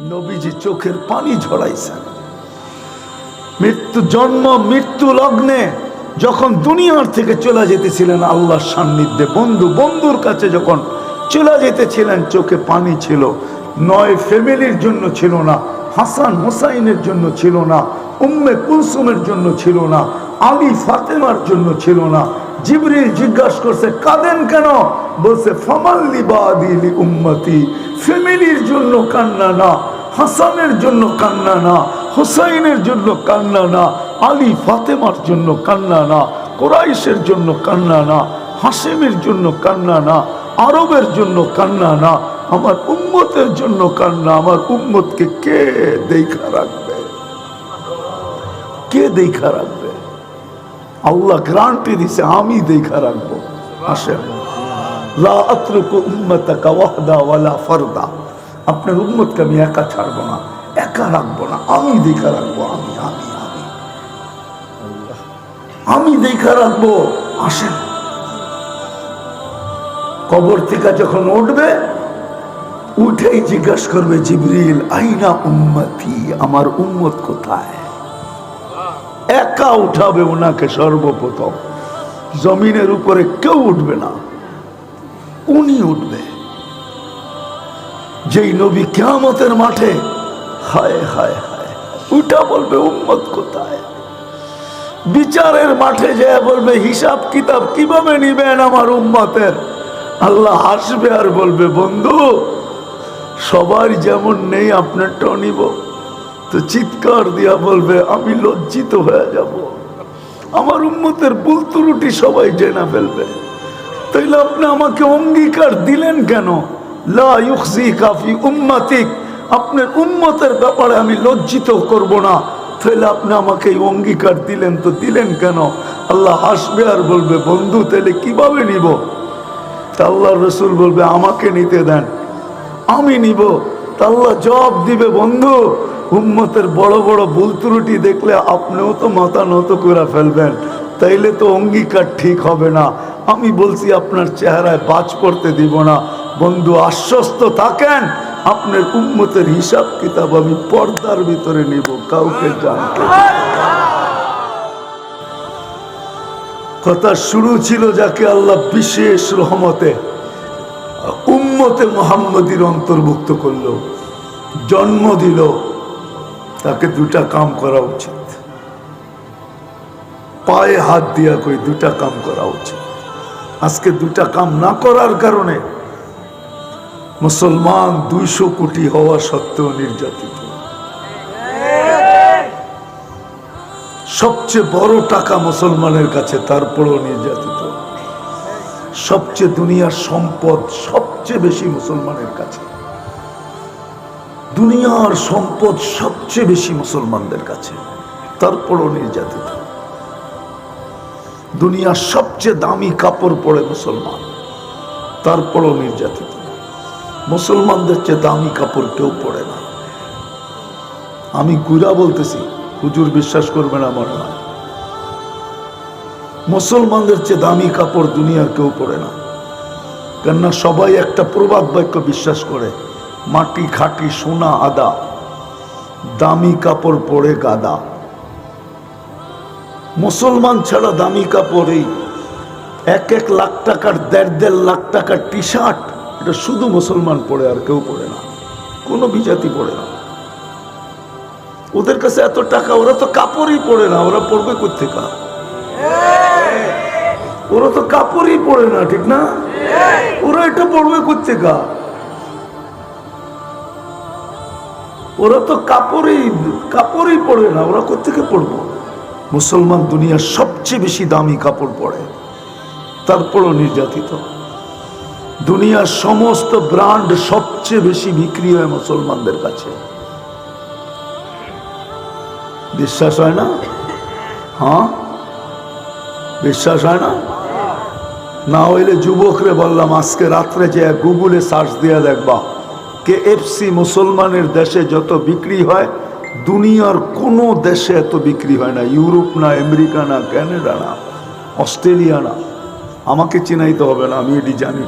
নবীজি চোখের পানি ঝরাইছেন। মৃত্যু জন্ম, মৃত্যু লগ্নে যখন দুনিয়ার থেকে চলে যেতেছিলেন আল্লাহর সান্নিধ্যে, বন্ধু বন্ধুর কাছে যখন চলে যেতেছিলেন, চোখে পানি ছিল। নয় ফ্যামিলির জন্য ছিল না, হাসান হুসাইনের জন্য ছিল না, উম্মে কুলসুমের জন্য ছিল না, আলী ফাতেমার জন্য ছিল না। জিবরিল জিজ্ঞাসা করছে, কাঁদেন কেন? বলছে ফামাল্লি বাদিলি উম্মতি, ফ্যামিলির জন্য কান্না না, হাসানের জন্য কান্না না, হুসাইনের জন্য কান্না না, আলী ফাতেমার জন্য কান্না না, কোরাইশের জন্য কান্না না, হাসেমের জন্য কান্না না, আরবের জন্য কান্না না, আমার উম্মতের জন্য কান্না, আমার উম্মতকে কে দেখা রাখবে? কে দেখা রাখবে? আল্লাহ গ্রান্টি দিছে, আমি দেখা রাখব। আসেন। আপনার উম্মতকে আমি একা ছাড়বো না, একা রাখব না। আমি দেখা রাখব, আমি আমি আমি। আমি দেখা রাখব, আসেন। কবর থেকে যখন উঠবে, উঠেই জিজ্ঞাসা করবে, জিবরিল, আইনা উম্মতি? আমার উম্মত কোথায়? একা উঠাবে ওনাকে সর্বপ্রথম। জমিনের উপরে কেউ উঠবে না। উনি উঠবে। যেই নবী কেয়ামতের মাঠে, হায় হায় হায়, উঠা বলবে, উম্মত কোথায়? বিচারের মাঠে যে বলবে, হিসাব কিতাব কীভাবে নিবেন আমার উম্মতের? আল্লাহ হাসবে আর বলবে, বন্ধু, সবার যেমন নেই, আপনারটাও নিব। তো চিৎকার দিয়া বলবে, আমি লজ্জিত হয়ে যাব। আমার উম্মতের ভুল ত্রুটি সবাই জেনা ফেলবে। তাইলে আপনি আমাকে অঙ্গীকার দিলেন কেন? কাফি উম্মাতিক। আপনার উম্মতের ব্যাপারে আমি লজ্জিত করব না। তাহলে আপনি আমাকে এই অঙ্গীকার দিলেন তো দিলেন কেন? আল্লাহ হাসবে আর বলবে, বন্ধু তাহলে কীভাবে নিব? তা আল্লাহ রসুল বলবে, আমাকে নিতে দেন। আমি নিব। তা আল্লাহ জবাব দিবে, বন্ধু, উম্মতের বড় বড় ভুল ত্রুটি দেখলে আপনিও তো মাথা নত করে ফেলবেন। তাইলে তো অঙ্গীকার ঠিক হবে না। আমি বলছি, আপনার চেহারায় বাজ পড়তে দিব না। বন্ধু, আশ্বস্ত থাকেন, আপনার উম্মতের হিসাব কিতাব আমি পর্দার ভিতরে নিব, কাউকে জানতে কথা শুরু ছিল যাকে আল্লাহ বিশেষ রহমতে উম্মতে মোহাম্মদীর অন্তর্ভুক্ত করল, জন্ম দিল, তাকে দুটা কাম করা উচিত। পায়ে হাত দিয়া কই দুটা কাম করা উচিত। আজকে দুটা কাম না করার কারণে মুসলমান দুইশো কোটি হওয়া সত্ত্বেও নির্যাতিত। সবচেয়ে বড় টাকা মুসলমানের কাছে, তারপরেও নির্যাতিত। সবচেয়ে দুনিয়ার সম্পদ সবচেয়ে বেশি মুসলমানের কাছে। দুনিয়ার সম্পদ সবচেয়ে বেশি মুসলমানদের কাছে, তারপরও নির্যাতিত। দুনিয়ার সবচেয়ে দামি কাপড় পরে মুসলমান। তারপরও নির্যাতিত। মুসলমানদের চেয়ে দামি কাপড় কেউ পরে না। আমি গুড়া বলতেছি, হুজুর বিশ্বাস করবে না। মনে হয় মুসলমানদের চেয়ে দামি কাপড় দুনিয়ার কেউ পরে না। কেননা সবাই একটা প্রবাদ বাক্য বিশ্বাস করে, মাটি, খাটি, সোনা, আদা। দামি কাপড় পরে গাদা। মুসলমান ছাড়া দামি কাপড় এই। এক এক লাখ টাকার, দেড় দেড় লাখ টাকার টি শার্ট এটা শুধু মুসলমান পরে আর কেউ পরে না। কোনো বিজাতি পরে না। ওদের কাছে এত টাকা, ওরা তো কাপড়ই পরে না, ওরা পড়বে কোথেকা ওরা তো কাপড়ই পরে না, ঠিক না? ওরা এটা পড়বে কোথেকা ওরা তো কাপড়ই কাপড়ই পরে না, ওরা কোথেকে পড়ব মুসলমান দুনিয়ার সবচেয়ে বেশি দামি কাপড় পরে, তারপরও নির্যাতিত। দুনিয়ার সমস্ত ব্র্যান্ড সবচেয়ে বেশি বিক্রি হয় মুসলমানদের কাছে। বিশ্বাস হয় না? হ্যাঁ? বিশ্বাস হয় না? না হইলে যুবকরে বললাম, আজকে রাত্রে যে গুগলে সার্চ দিয়ে দেখবা, কে এফসি মুসলমানের দেশে যত বিক্রি হয় দুনিয়ার কোনো দেশে এত বিক্রি হয় না। ইউরোপ না, আমেরিকা না ক্যানাডা না, অস্ট্রেলিয়া না। আমাকে চিনাইতে হবে না, আমি এটি জানি।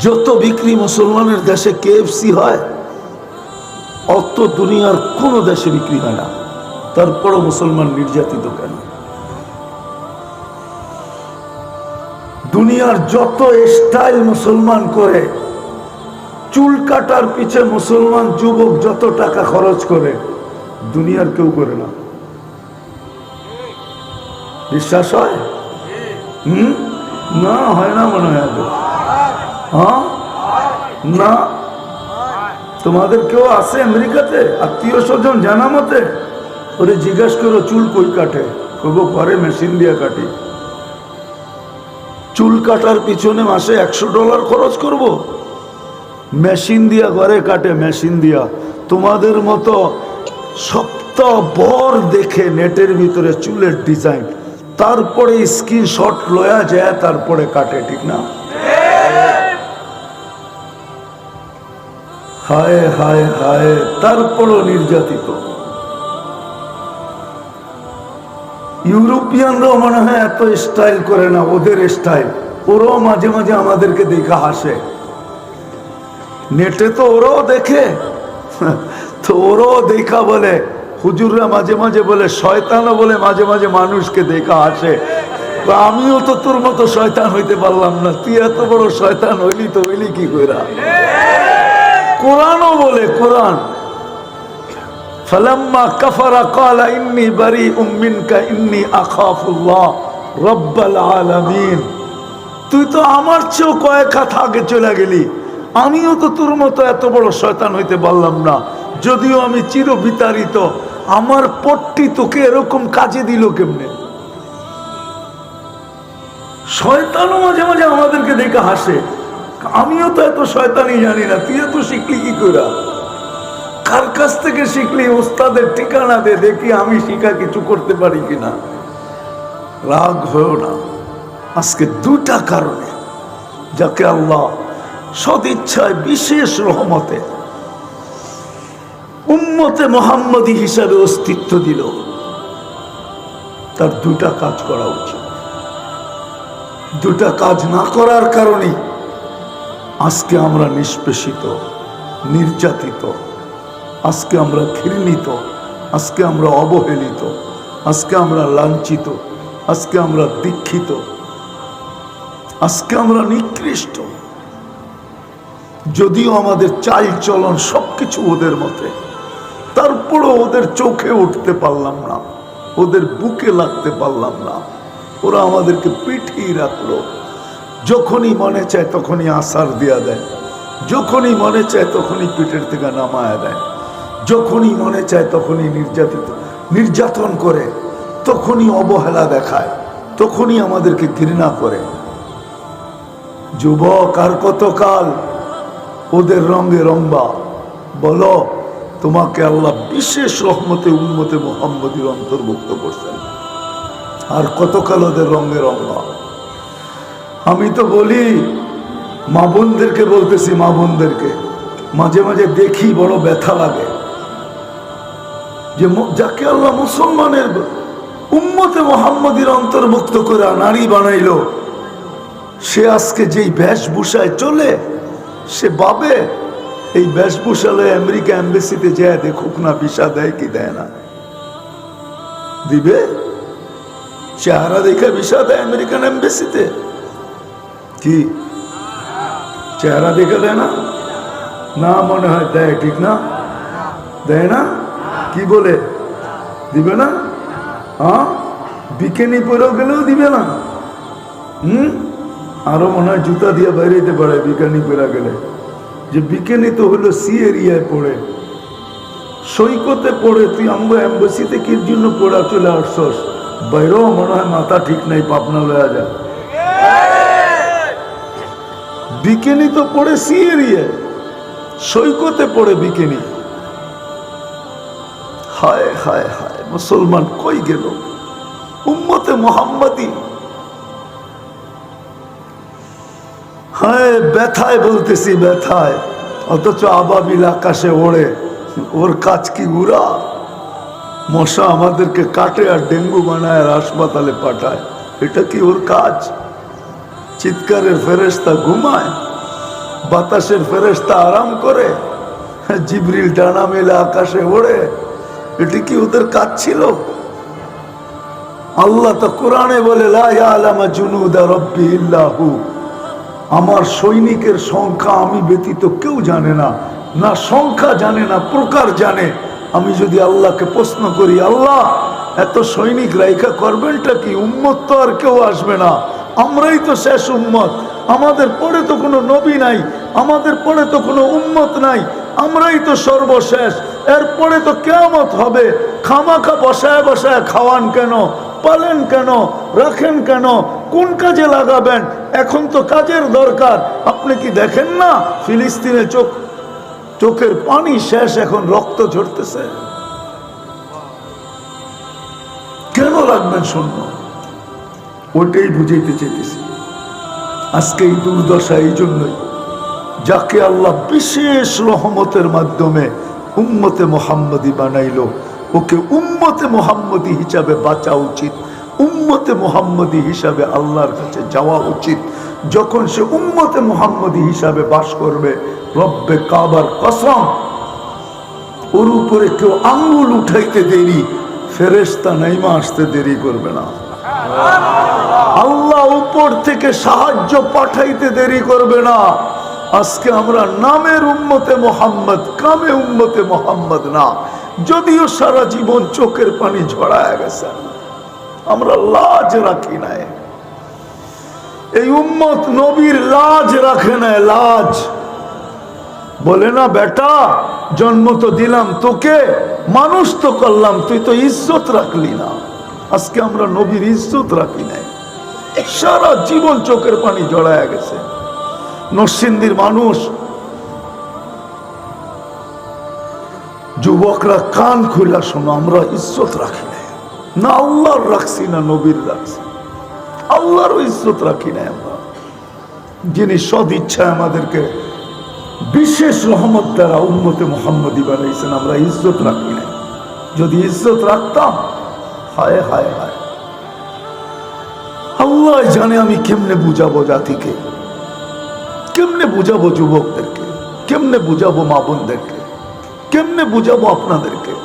যত বিক্রি মুসলমানের দেশে কেএফসি হয়, অত দুনিয়ার কোনো দেশে বিক্রি হয় না। তারপরও মুসলমান নির্যাতিত কেন? দুনিয়ার যত স্টাইল মুসলমান করে চুল কাটার পিছে মুসলমান যুবক যত টাকা খরচ করে, দুনিয়ার কেউ করে না। বিশ্বাস হয়? হুম? না, হয় না মনে হয় হ্যাঁ? না। তোমাদের কেউ আছে আমেরিকাতে? আত্মীয় স্বজন জানা মতে? ওরে জিজ্ঞাসা করো, চুল কই কাটে? কব ঘরে মেশিন দিয়ে কাটি। চুল কাটার পিছনে মাসে একশো ডলার খরচ করব? মেশিন দিয়া ঘরে কাটে মেশিন দিয়া। তোমাদের মতো সপ্তাহ ভর দেখে নেটের ভিতরে চুলের ডিজাইন। তারপরে স্ক্রিনশট লয়া যায়, তারপরে কাটে, ঠিক না? হায় হায় হায়, তারপরও নির্যাতিত। ইউরোপিয়ানরাও মনে হয় এত স্টাইল করে না, ওদের স্টাইল ওরাও মাঝে মাঝে আমাদেরকে দেখা হাসে। নেটে তো ওরাও দেখে তো ওরাও দেখা বলে হুজুররা মাঝে মাঝে বলে শয়তানও বলে মাঝে মাঝে মানুষকে দেখা হাসে তো আমিও তো তোর মতো শয়তান হইতে পারলাম না তুই এত বড় শয়তান হইলি তো হইলি কি কইরা কোরআনও বলে কোরআন فلما كفر قال إني بريء منك إني أخاف الله رب العالمين তুই তো আমার চেয়েও কয়েক হাত আগে চলে গেলি আমিও তো তোর মতো এত বড় শয়তান হইতে পারলাম না। যদিও আমি চির বিতাড়িত আমার পট্টি তোকে এরকম কাজে দিল কেমনে? শয়তানও মাঝে মাঝে আমাদেরকে দেখে হাসে। আমিও তো এত শয়তানি জানি না তুই এত শিখলি কি কইরা? কার কাছ থেকে শিখলি? ওস্তাদের ঠিকানা দে, দেখি আমি শিখা কিছু করতে পারি কিনা। রাগ হয়েও না। আজকে দুটা কারণে, যাকে আল্লাহ সদিচ্ছায় বিশেষ রহমতে উম্মতে মোহাম্মদী হিসাবে অস্তিত্ব দিল। তার দুটা কাজ করা উচিত। দুটা কাজ না করার কারণে আজকে আমরা নিষ্পেষিত, নির্যাতিত, আজকে আমরা ঘৃণিত, আজকে আমরা অবহেলিত, আজকে আমরা লাঞ্ছিত, আজকে আমরা দীক্ষিত, আজকে আমরা নিকৃষ্ট। যদিও আমাদের চাল চলন সবকিছু ওদের মতে, তারপরও ওদের চোখে উঠতে পারলাম না, ওদের বুকে লাগতে পারলাম না। ওরা আমাদেরকে পিঠিয়ে রাখল। যখনই মনে চায় তখনই আসার দেয়া দেয়। যখনই মনে চায় তখনই পিঠের থেকে নামায়া দেয়। যখনই মনে চায় তখনই নির্যাতিত, নির্যাতন করে, তখনই অবহেলা দেখায়, তখনই আমাদেরকে ঘৃণা করে। যুবক আর কতকাল ওদের রঙে রংবা। বলো, তোমাকে আল্লাহ বিশেষ রহমতে উন্মতে মোহাম্মদীর অন্তর্ভুক্ত করছেন। আর কতকাল ওদের রঙে রংবা? আমি তো বলি, মা বোনদেরকে বলতেছি, মা বোনদেরকে। মাঝে মাঝে দেখি বড় ব্যথা লাগে। যে যাকে আল্লাহ মুসলমানের উম্মতে মোহাম্মদীর অন্তর্ভুক্ত করে নারী বানাইলো, সে আজকে যেই বেশভূষায় চলে সে বাবে এই বেশভূষালয় আমেরিকা এম্বাসিতে যায় দেখুক না ভিসা দেয় কি দেয় না? দিবে? চেহারা দেখে ভিসা দেয় আমেরিকান এম্বাসিতে? কি? চেহারা দেখে দেয় না? না মনে হয় দেয়, ঠিক না? দেয় না? কি বলে? দিবে না? হ্যাঁ বিকেনি পরেও গেলেও দিবে না। হুম? আরও মনে হয় জুতা দিয়ে বাইরে যেতে পারে বিকানি পেরা গেলে। যে বিকেনি তো হলো সি এরিয়ায় পড়ে। সৈকতে পড়ে, তুই আম্ব অ্যাম্বাসিতে কি জন্য পড়া চলে আসছস? বাইরেও মনে হয় মাথা ঠিক নাই পাপনা লয়া যা বিকেনি তো পড়ে সি এরিয়ায় সৈকতে পড়ে বিকেনি। হায় হায় হায়, মুসলমান কই গেল? উম্মতে মোহাম্মদী হায়, ব্যথায় বলতেছি, ব্যথায়। অথচ আবাবিল আকাশে ওড়ে। ওর কাজ কি উড়া মশা আমাদেরকে কাটে আর ডেঙ্গু বানায় আর হাসপাতালে পাঠায়। এটা কি ওর কাজ? চিৎকারের ফেরেস্তা ঘুমায়, বাতাসের ফেরেস্তা আরাম করে, জিবরিল ডানা মেলে আকাশে ওড়ে। এটি কি ওদের কাজ ছিল? আল্লাহ তো কোরআনে বলে, লা ইয়ালামা জুনুদা রব্বি ইল্লাহু আমার সৈনিকের সংখ্যা আমি ব্যতীত কেউ জানে না। না সংখ্যা জানে, না প্রকার জানে। আমি যদি আল্লাহকে প্রশ্ন করি, আল্লাহ, এত সৈনিক রাইখা করবেনটা কি? উম্মত তো আর কেউ আসবে না। আমরাই তো শেষ উম্মত। আমাদের পরে তো কোনো নবী নাই। আমাদের পরে তো কোনো উম্মত নাই। আমরাই তো সর্বশেষ। এরপরে তো কেয়ামত হবে। খামাখা বসায় বসায় খাওয়ান কেন? পালেন কেন? রাখেন কেন? কোন কাজে লাগাবেন? এখন তো কাজের দরকার। আপনি কি দেখেন না? ফিলিস্তিনে চোখ, চোখের পানি শেষ, এখন রক্ত ঝরতেছে। কেন রাখবেন শূন্য ওটাই বুঝাইতে চাইতেছি। আজকে এই দুর্দশা এই জন্যই। যাকে আল্লাহ বিশেষ রহমতের মাধ্যমে উম্মতে মোহাম্মদী বানাইলো, ওকে উম্মতে মোহাম্মদী হিসাবে বাঁচা উচিত। উম্মতে মোহাম্মদী হিসাবে আল্লাহর কাছে যাওয়া উচিত। যখন সে উম্মতে মোহাম্মদী হিসাবে বাস করবে, রব্বে কাবার কসম, ওর উপরে কেউ আঙ্গুল উঠাইতে দেরি ফেরেস্তা নাইমা আসতে দেরি করবে না। আল্লাহ উপর থেকে সাহায্য পাঠাইতে দেরি করবে না। আজকে আমরা নামের উম্মতে মোহাম্মদ, কামে উম্মতে মোহাম্মদ না। যদিও সারা জীবন চোখের পানি ঝড়ায় গেছে। আমরা লাজ রাখি নাই। এই উম্মত নবীর লাজ রাখে না লাজ। বলে না, বেটা, জন্ম তো দিলাম তোকে, মানুষ তো করলাম, তুই তো ইজ্জত রাখলি না। আজকে আমরা নবীর ইজ্জত রাখি নাই। সারা জীবন চোখের পানি জড়ায় গেছে। নরসিংদীর মানুষ, যুবকরা কান খুলা শোনো, আমরা ইজ্জত রাখি না আল্লাহর রাখছি, না নবীর রাখছি। আল্লাহরও ইজ্জত রাখি নাই আমরা। যিনি সদ ইচ্ছায় আমাদেরকে বিশেষ রহমত দ্বারা উন্মতে মোহাম্মদী বানাইছেন, আমরা ইজ্জত রাখি নাই যদি ইজ্জত রাখতাম, হায় হায় হায়। আল্লাহ জানে আমি কেমনে বুঝাবো জাতিকে। কেমনে বুঝাবো যুবকদেরকে? কেমনে বুঝাবো মা বোনদেরকে? কেমনে বুঝাবো আপনাদেরকে?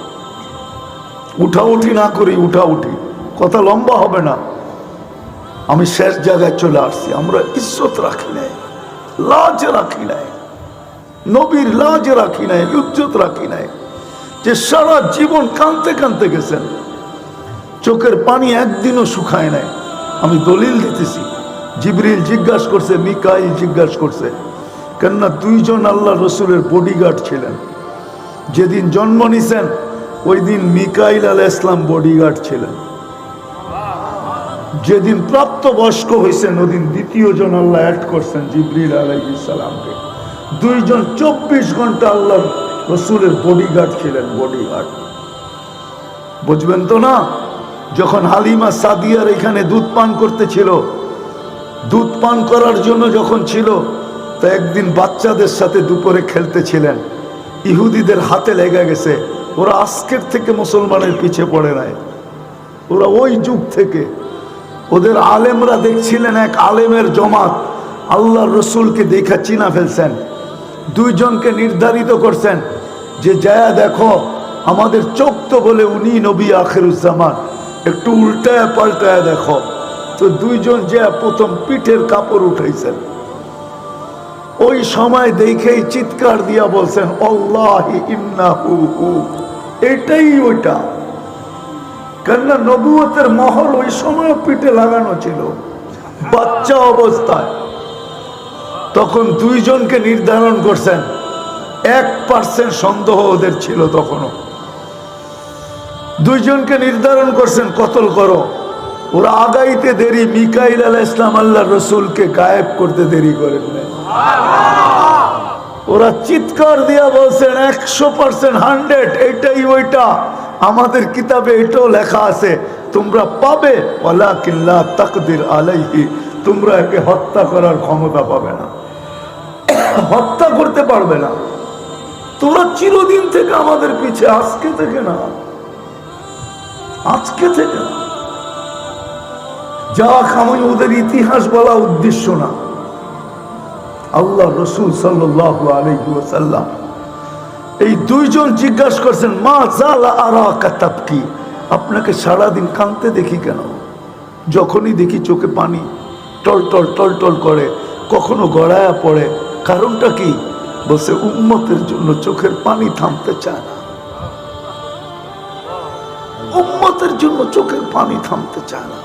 উঠা উঠি না করি, উঠা উঠি। কথা লম্বা হবে না। আমি শেষ জায়গায় চলে আসছি। আমরা ইজ্জত রাখি নাই, লাজ রাখি নাই, নবীর লাজ রাখি নাই, ইজ্জত রাখি নাই। যে সারা জীবন কানতে কানতে গেছেন, চোখের পানি একদিনও শুকায় নাই। আমি দলিল দিতেছি। জিবরিল জিজ্ঞাসা করছে, মিকাইল জিজ্ঞাসা করছে, কেননা দুইজন আল্লাহ রসুলের বডিগার্ড ছিলেন। যেদিন জন্ম নিছেন ওই দিন মিকাইল আলাহ ইসলাম বডিগার্ড ছিলেন। যেদিন প্রাপ্ত বয়স্ক হয়েছেন, ওদিন দ্বিতীয় জন আল্লাহ অ্যাড করছেন জিবরিল আলাইসালামকে দুইজন চব্বিশ ঘণ্টা আল্লাহ রসুলের বডিগার্ড ছিলেন বডিগার্ড বুঝবেন তো না? যখন হালিমা সাদিয়ার এখানে দুধ পান করতেছিল, দুধ পান করার জন্য যখন ছিল, তা একদিন বাচ্চাদের সাথে দুপুরে খেলতেছিলেন। ইহুদিদের হাতে লেগে গেছে। ওরা আজকের থেকে মুসলমানের পিছে পড়ে নাই। ওরা ওই যুগ থেকে। ওদের আলেমরা দেখছিলেন এক আলেমের জমাত। আল্লাহ রসুলকে দেখা চিনা ফেলছেন। দুইজনকে নির্ধারিত করছেন যে যায়া দেখো, আমাদের চোখ তো বলে উনি নবী আখেরুজ্জামান। একটু উল্টায় পাল্টায় দেখো। তো দুইজন যে প্রথম পিঠের কাপড় উঠাইছেন। ওই সময় দেখেই চিৎকার দিয়া বলছেন অল্লাহি ইন্নাহু হু। এটাই ওইটা। কেননা নবুয়তের মহর ওই সময় পিঠে লাগানো ছিল, বাচ্চা অবস্থায়। তখন দুইজনকে নির্ধারণ করছেন, এক পার্সেন্ট সন্দেহ ওদের ছিল তখনও। দুইজনকে নির্ধারণ করছেন, কতল করো। ওরা আগাইতে দেরি, মিকাইল আলাহ ইসলাম আল্লাহ রসুলকে গায়েব করতে দেরি করেন ওরা চিৎকার দিয়া বলছেন, একশো পার্সেন্ট হান্ড্রেড এটাই ওইটা। আমাদের কিতাবে এটাও লেখা আছে, তোমরা পাবে ওলা কিল্লা তাকদির আলাইহি, তোমরা একে হত্যা করার ক্ষমতা পাবে না। হত্যা করতে পারবে না। তোরা চিরদিন থেকে আমাদের পিছে, আজকে থেকে না। আজকে থেকে না। যাক, আমি ওদের ইতিহাস বলা উদ্দেশ্য না। আল্লাহ রসুল সাল্লাহ এই দুইজন জিজ্ঞাসা করছেন, মা জালা আরা কাতাব কি আপনাকে সারাদিন কাঁদতে দেখি কেন? যখনই দেখি চোখে পানি, টল টল টল টল করে, কখনো গড়ায়া পড়ে। কারণটা কি? বলছে, উম্মতের জন্য চোখের পানি থামতে চায় না। উম্মতের জন্য চোখের পানি থামতে চায় না।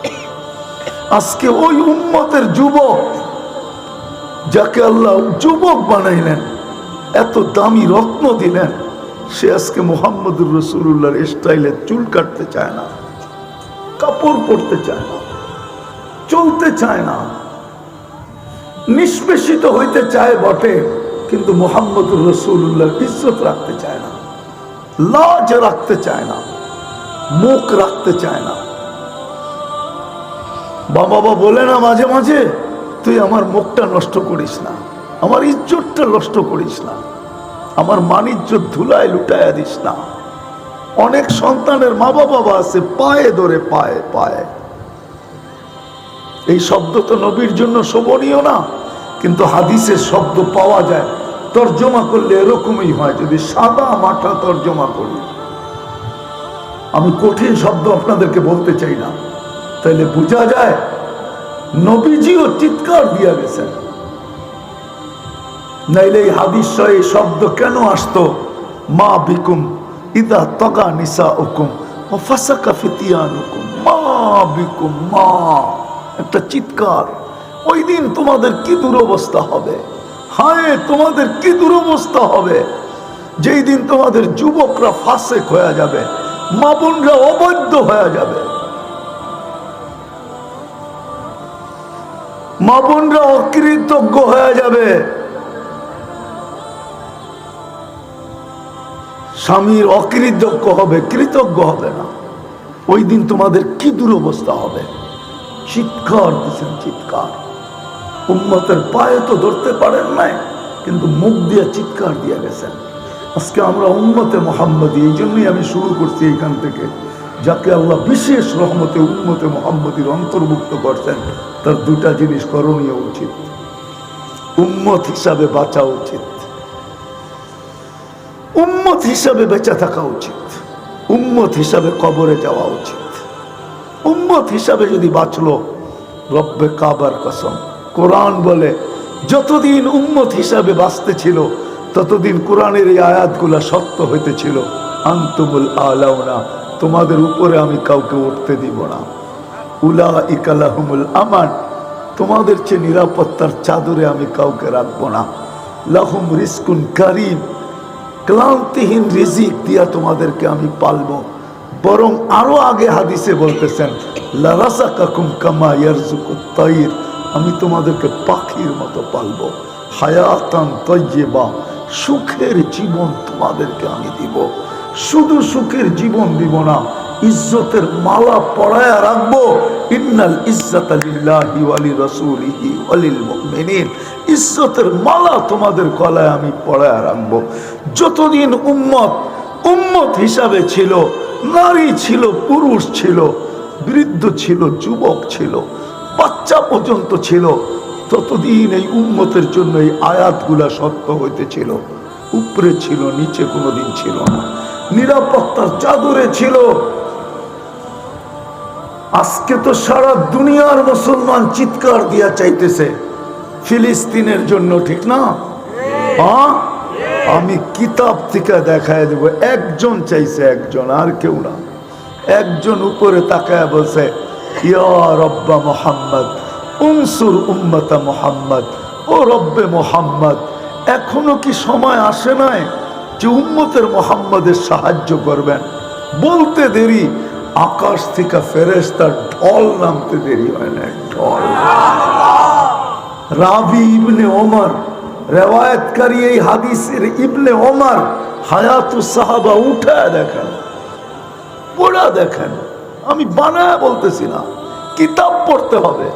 আজকে ওই উম্মতের যুবক যাকে আল্লাহ যুবক বানাইলেন, এত দামি রত্ন দিলেন, সে আজকে মোহাম্মদুর রসুল্লাহর স্টাইলে চুল কাটতে চায় না, কাপড় পরতে চায় না, চলতে চায় না, নিষ্পেষিত হইতে চায় বটে, কিন্তু মোহাম্মদুর রসুল্লাহর ইজ্জত রাখতে চায় না, লাজ রাখতে চায় না, মুখ রাখতে চায় না। বাবা বাবা, বলে না মাঝে মাঝে। তুই আমার মুখটা নষ্ট করিস না, আমার ইজ্জতটা নষ্ট করিস না, আমার মান ইজ্জত ধুলায় লুটাইয়া দিস না। অনেক সন্তানের মা বাবা আছে পায়ে ধরে, পায়ে পায়ে। এই শব্দ তো নবীর জন্য শোভনীয় না, কিন্তু হাদিসের শব্দ পাওয়া যায়। তর্জমা করলে এরকমই হয়, যদি সাদা মাঠা তর্জমা করি। আমি কঠিন শব্দ আপনাদেরকে বলতে চাই না, তাইলে বোঝা যায় নবীজিও চিৎকার দিয়া গেছেন। নাইলে এই হাদিস এই শব্দ কেন আসতো? মা বিকুম ইদা তগা নিসা হুকুম ও তোমাদের কি দুরবস্থা হবে? হায়, তোমাদের কি দুরবস্থা হবে? যেই দিন তোমাদের যুবকরা ফাসেক হয়ে যাবে, মা বোনরা অবৈধ হয়ে যাবে। মা অকৃতজ্ঞ হয়ে যাবে। স্বামীর অকৃতজ্ঞ হবে, কৃতজ্ঞ হবে না। ওই দিন তোমাদের কি দুরবস্থা হবে? চিৎকার দিচ্ছেন, চিৎকার। উম্মতের পায়ে তো ধরতে পারেন নাই, কিন্তু মুখ দিয়ে চিৎকার দিয়ে গেছেন। আজকে আমরা উম্মতে মোহাম্মদী, এই জন্যই আমি শুরু করছি এইখান থেকে। যাকে আল্লাহ বিশেষ রহমতে, উম্মতে মোহাম্মদীর অন্তর্ভুক্ত করছেন, তার দুটা জিনিস করণীয় উচিত। উম্মত হিসাবে বাঁচা উচিত। উম্মত হিসাবে বেঁচে থাকা উচিত। উম্মত হিসাবে কবরে যাওয়া উচিত। উম্মত হিসাবে যদি বাঁচলো, রব্বে কাবার কসম। কোরআন বলে, যতদিন উম্মত হিসাবে বাঁচতে ছিল, ততদিন কোরআনের এই আয়াতগুলা সত্য হইতেছিল আন্তমুল আলাউনা তোমাদের উপরে আমি কাউকে উঠতে দিব না। উলা ইকালাহুমুল আমান, তোমাদের চেয়ে নিরাপত্তার চাদরে আমি কাউকে রাখব না। লাহুম রিস্কুন কারিম, ক্লান্তিহীন রিজিক দিয়া তোমাদেরকে আমি পালবো। বরং আরও আগে হাদিসে বলতেছেন কাকুম কামা আমি তোমাদেরকে পাখির মতো পালবো। হায়াতান তৈবা সুখের জীবন তোমাদেরকে আমি দিব। শুধু সুখের জীবন দিব না, ইজ্জতের মালা পড়ায়া রাখব। ইন্নাল ইজ্জত লিল্লাহি ওয়ালি রাসূলিহি ওয়ালিল মুমিনিন ইজ্জতের মালা তোমাদের গলায় আমি পড়ায়া রাখব। যতদিন উম্মত উম্মত হিসাবে ছিল, নারী ছিল, পুরুষ ছিল, বৃদ্ধ ছিল, যুবক ছিল, বাচ্চা পর্যন্ত ছিল, ততদিন এই উম্মতের জন্য এই আয়াতগুলা সত্য হইতেছিল। উপরে ছিল, নিচে কোনোদিন ছিল না। নিরাপত্তার চাদরে ছিল। আজকে তো সারা দুনিয়ার মুসলমান চিৎকার দিয়া চাইতেছে, ফিলিস্তিনের জন্য ঠিক না? আমি কিতাব থেকে দেখায় দেব, একজন চাইছে একজন, আর কেউ না। একজন উপরে তাকায় বলছে, ইয়া মোহাম্মদ, উনসুর উম্মতা মোহাম্মদ, ও রব্বে মোহাম্মদ, এখনও কি সময় আসে নাই? যে উম্মতের মোহাম্মদের সাহায্য করবেন। বলতে দেরি, আকাশ থেকে ফেরেস্তার ঢল নামতে দেরি হয় না, ঢল। রাবি ইবনে ওমর, রেওয়ায়তকারী এই হাদিসের ইবনে ওমর হায়াতু সাহাবা উঠায় দেখেন, পড়া দেখেন। আমি বানায় বলতেছি না, কিতাব পড়তে হবে,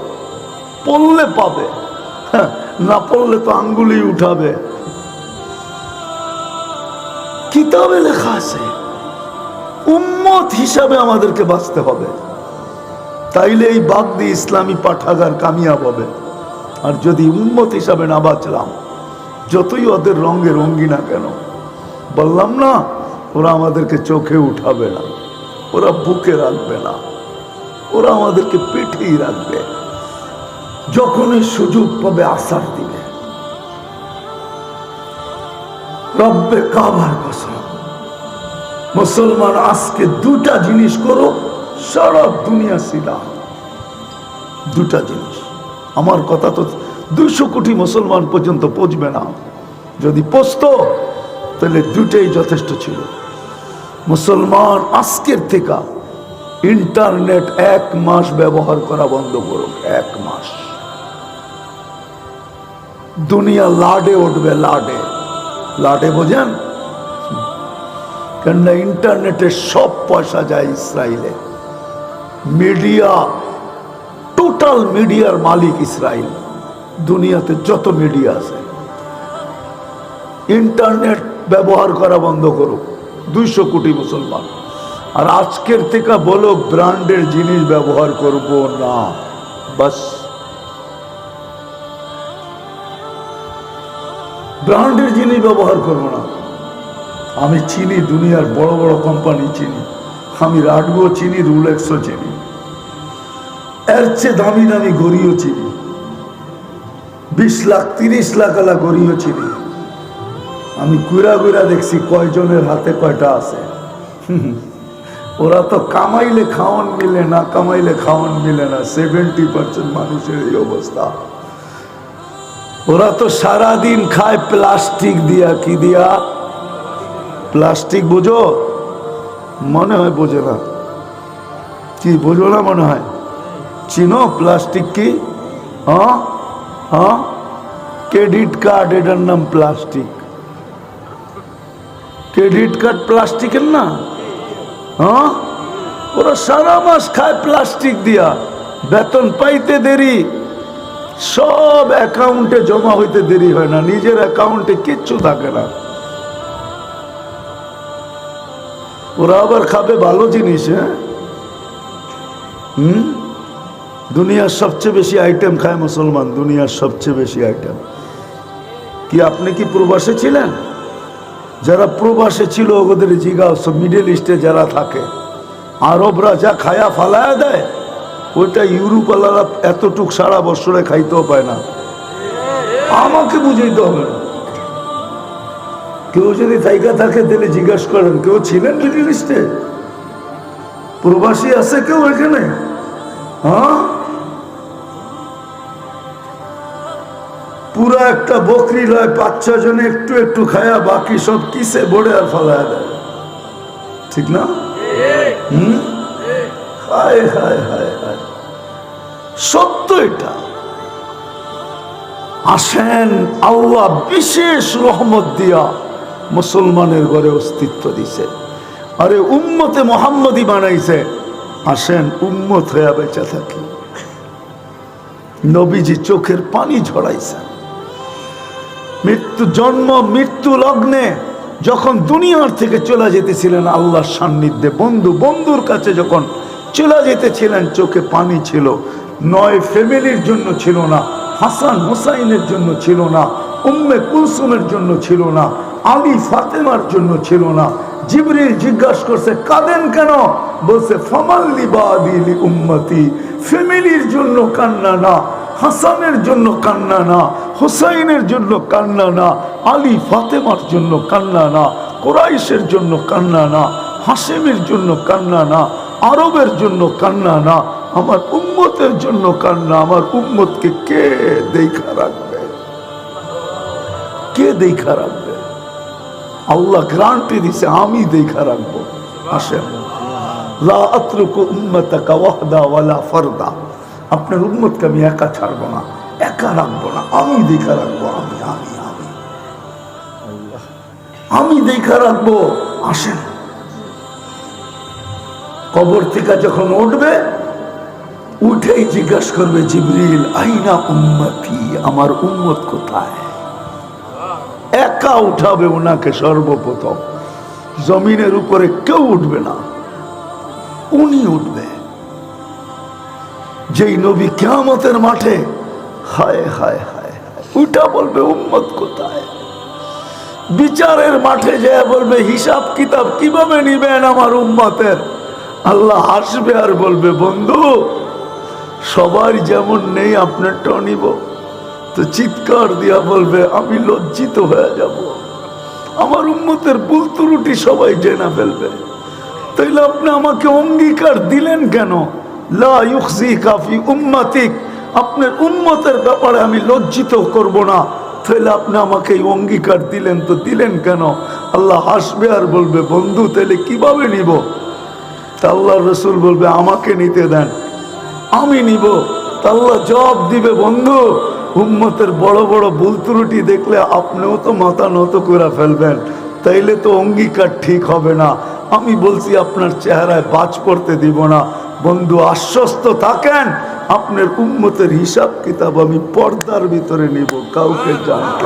পড়লে পাবে, না পড়লে তো আঙ্গুলি উঠাবে। কিতাবে লেখা আছে। উম্মত হিসাবে আমাদেরকে বাঁচতে হবে। তাইলে এই বাগদি ইসলামী পাঠাগার কামিয়াব হবে। আর যদি উম্মত হিসাবে না বাঁচলাম, যতই ওদের রঙে রঙ্গি না কেন, বললাম না, ওরা আমাদেরকে চোখে উঠাবে না, ওরা বুকে রাখবে না, ওরা আমাদেরকে পেটেই রাখবে, যখনই সুযোগ পাবে আসার দিবে রব্বে কাবার কসম। মুসলমান আজকে দুটা জিনিস করো সারা দুনিয়া সিলা দুটা জিনিস। আমার কথা তো দুশো কোটি মুসলমান পর্যন্ত পৌঁছবে না। যদি পৌঁছত তাহলে দুটাই যথেষ্ট ছিল। মুসলমান আজকের থেকে ইন্টারনেট এক মাস ব্যবহার করা বন্ধ করুক, এক মাস। দুনিয়া লাডে উঠবে, লাডে। লাডে বোঝেন? কেননা ইন্টারনেটে সব পয়সা যায় ইসরায়েলে। মিডিয়া, টোটাল মিডিয়ার মালিক ইসরায়েল। দুনিয়াতে যত মিডিয়া আছে। ইন্টারনেট ব্যবহার করা বন্ধ করুক, দুইশো কোটি মুসলমান। আর আজকের থেকে বলো, ব্র্যান্ডের জিনিস ব্যবহার করব না। বাস। ব্র্যান্ডের জিনিস ব্যবহার করব না। আমি চিনি, দুনিয়ার বড় বড় কোম্পানি চিনি। আমি রাডগো চিনি, রুলেক্সও চিনি। এর চেয়ে দামি দামি গড়িও চিনি। বিশ লাখ, তিরিশ লাখ আলা গড়িও চিনি। আমি কুইরা কুইরা দেখছি কয়জনের হাতে কয়টা আছে। ওরা তো কামাইলে খাওয়ান মিলে, না কামাইলে খাওয়ান মিলে না। সেভেন্টি পার্সেন্ট মানুষের এই অবস্থা। ওরা তো সারাদিন খায় প্লাস্টিক দিয়া, কি দিয়া? প্লাস্টিক বোঝো? মনে হয় বোঝে না। কি, বোঝো না মনে হয়? চিনো প্লাস্টিক কি? হ্যাঁ? হ্যাঁ? ক্রেডিট কার্ড, এটার নাম প্লাস্টিক। ক্রেডিট কার্ড প্লাস্টিকের না? হ্যাঁ? ওরা সারা মাস খায় প্লাস্টিক দিয়া। বেতন পাইতে দেরি। সব অ্যাকাউন্টে জমা হইতে দেরি হয় না, নিজের অ্যাকাউন্টে কিচ্ছু থাকে না। ওরা আবার খাবে ভালো জিনিস হ্যাঁ? হুম? দুনিয়ার সবচেয়ে বেশি আইটেম খায় মুসলমান, দুনিয়ার সবচেয়ে বেশি আইটেম কি আপনি কি প্রবাসে ছিলেন? যারা প্রবাসে ছিল, ওদের জিগাও মিডল ইস্টে যারা থাকে, আরবরা যা খায়া ফালায়া দেয় ওইটা ইউরোপ আলারা এতটুক সারা বছরে খাইতেও পায় না। আমাকে বুঝাইতে হবে না। কেউ যদি তাইকা থাকে, তাহলে জিজ্ঞাসা করেন, কেউ ছিলেন মিডিল ইস্টে প্রবাসী আছে কেউ এখানে? হ্যাঁ? পুরো একটা বকরি লয়, পাঁচ ছ জনে একটু একটু খায়া, বাকি সব কিসে বড়ে আর ফালায় দেয়। ঠিক না? হুম? হায় হায় হায়। সত্য এটা। আসেন আল্লাহ বিশেষ রহমত দিয়া মুসলমানের ঘরে অস্তিত্ব দিছে। আরে উম্মতে মোহাম্মদই বানাইছে। আসেন উম্মত হইয়া বেঁচে থাকি। নবীজি চোখের পানি ঝরাইছেন। মৃত্যু জন্ম, মৃত্যু লগ্নে যখন দুনিয়ার থেকে চলে যেতেছিলেন আল্লাহর সান্নিধ্যে, বন্ধু বন্ধুর কাছে যখন চলে যেতেছিলেন, চোখে পানি ছিল। নয় ফ্যামিলির জন্য ছিল না, হাসান হোসাইনের জন্য ছিল না, উম্মে কুলসুমের জন্য ছিল না, আলী ফাতেমার জন্য ছিল না। জিবরিল জিজ্ঞাসা করছে, কাঁদেন কেন? বলছে ফমাল্লি বাদিলি উম্মতি, ফ্যামিলির জন্য কান্না না, হাসানের জন্য কান্না না, হুসাইনের জন্য কান্না না, আলী ফাতেমার জন্য কান্না না, কোরাইশের জন্য কান্না না, হাসেমের জন্য কান্না না, আরবের জন্য কান্না না আমার উম্মতের জন্য কান্না, আমার উম্মতকে কে দেখা রাখবে? কে দেখা রাখবে? আল্লাহ গ্রান্টি দিছে, আমি দেখা রাখব। আসেন। আপনার উম্মতকে আমি একা ছাড়বো না, একা রাখব না। আমি দেখা রাখব, আমি আমি আমি। আমি দেখা রাখব। আসেন। কবর থেকে যখন উঠবে উঠেই জিজ্ঞাসা করবে, জিবরিল, আইনা উম্মতি? আমার উম্মত কোথায়? একা উঠাবে ওনাকে সর্বপ্রথম। জমিনের উপরে কেউ উঠবে না। উনি উঠবে। যেই নবী কেয়ামতের মাঠে, হায় হায় হায় উঠা বলবে, উম্মত কোথায়? বিচারের মাঠে যে বলবে, হিসাব কিতাব কীভাবে নিবেন আমার উম্মতের? আল্লাহ হাসবে আর বলবে, বন্ধু সবার যেমন নেই, আপনারটাও নিব। তো চিৎকার দিয়া বলবে, আমি লজ্জিত হয়ে যাব। আমার উন্মতের ভুল ত্রুটি সবাই জেনা ফেলবে। তাইলে আপনি আমাকে অঙ্গীকার দিলেন কেন? লা ইউখজি কাফি উম্মাতিক। আপনার উম্মতের ব্যাপারে আমি লজ্জিত করব না। তাহলে আপনি আমাকে এই অঙ্গীকার দিলেন, তো দিলেন কেন? আল্লাহ হাসবে আর বলবে, বন্ধু তাহলে কীভাবে নিব? তা আল্লাহ রসুল বলবে, আমাকে নিতে দেন। আমি নিব। আল্লাহ জবাব দিবে, বন্ধু, উম্মতের বড় বড় ভুল ত্রুটি দেখলে আপনিও তো মাথা নত করে ফেলবেন। তাইলে তো অঙ্গীকার ঠিক হবে না। আমি বলছি, আপনার চেহারায় বাজ পড়তে দিব না। বন্ধু, আশ্বস্ত থাকেন, আপনার উম্মতের হিসাব কিতাব আমি পর্দার ভিতরে নিব, কাউকে জানতে